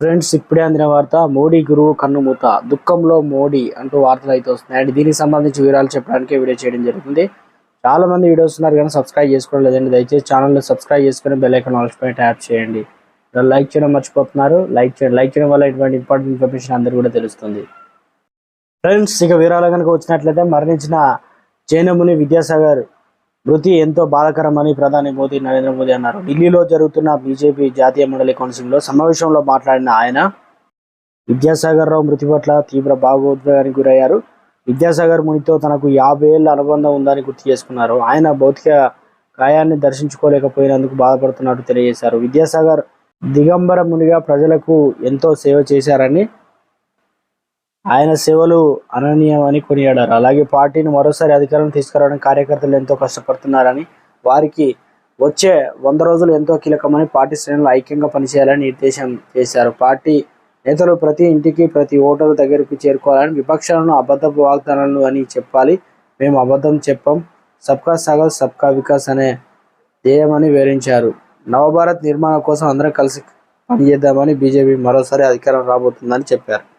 Friends ఇప్పుడే అందిన వార్త మోడీ గురువు కన్నుమూత దుఃఖంలో మోడీ అంటూ వార్తలు అయితే వస్తున్నాయి. అండ్ దీనికి సంబంధించి వివరాలు చెప్పడానికి వీడియో చేయడం జరుగుతుంది. చాలా మంది వీడియోస్ ఉన్నారు కానీ సబ్స్క్రైబ్ చేసుకోవడం లేదండి. దయచేసి ఛానల్ని సబ్స్క్రైబ్ చేసుకుని బెల్లైకన్ ఐకాన్ ట్యాప్ చేయండి. లైక్ చేయడం మర్చిపోతున్నారు. లైక్ చేయండి లైక్ చేయడం వల్ల ఇటువంటి ఇంపార్టెంట్ ఇన్ఫర్మేషన్ అందరూ కూడా తెలుస్తుంది. ఫ్రెండ్స్ ఇక వివరాలు కనుక వచ్చినట్లయితే మరణించిన జైనముని విద్యాసాగర్ మృతి ఎంతో బాధాకరమని ప్రధాని మోదీ నరేంద్ర మోదీ అన్నారు. ఢిల్లీలో జరుగుతున్న బీజేపీ జాతీయ మండలి కౌన్సిల్లో సమావేశంలో మాట్లాడిన ఆయన విద్యాసాగర్ రావు మృతి పట్ల తీవ్ర భావోద్వేగానికి గురయ్యారు. విద్యాసాగర్ మునితో తనకు యాభై ఏళ్ళ అనుబంధం ఉందని గుర్తు చేసుకున్నారు. ఆయన భౌతిక గాయాన్ని దర్శించుకోలేకపోయినందుకు బాధపడుతున్నట్టు తెలియజేశారు. విద్యాసాగర్ దిగంబర మునిగా ప్రజలకు ఎంతో సేవ చేశారని ఆయన సేవలు అననీయమని కొనియాడారు. అలాగే పార్టీని మరోసారి అధికారం తీసుకురావడానికి కార్యకర్తలు ఎంతో కష్టపడుతున్నారని వారికి వచ్చే వంద రోజులు ఎంతో కీలకమని పార్టీ శ్రేణులు ఐక్యంగా పనిచేయాలని నిర్దేశం చేశారు. పార్టీ నేతలు ప్రతి ఇంటికి ప్రతి ఓటరు దగ్గరికి చేరుకోవాలని విపక్షాలను అబద్ధపు వాగ్దానాలు అని చెప్పాలి. మేము అబద్ధం చెప్పం. సబ్కా సాగర్ సబ్కా వికాస్ అనే ధ్యేయమని వివరించారు. నవభారత్ నిర్మాణం కోసం అందరం కలిసి పనిచేద్దామని బీజేపీ మరోసారి అధికారం రాబోతుందని చెప్పారు.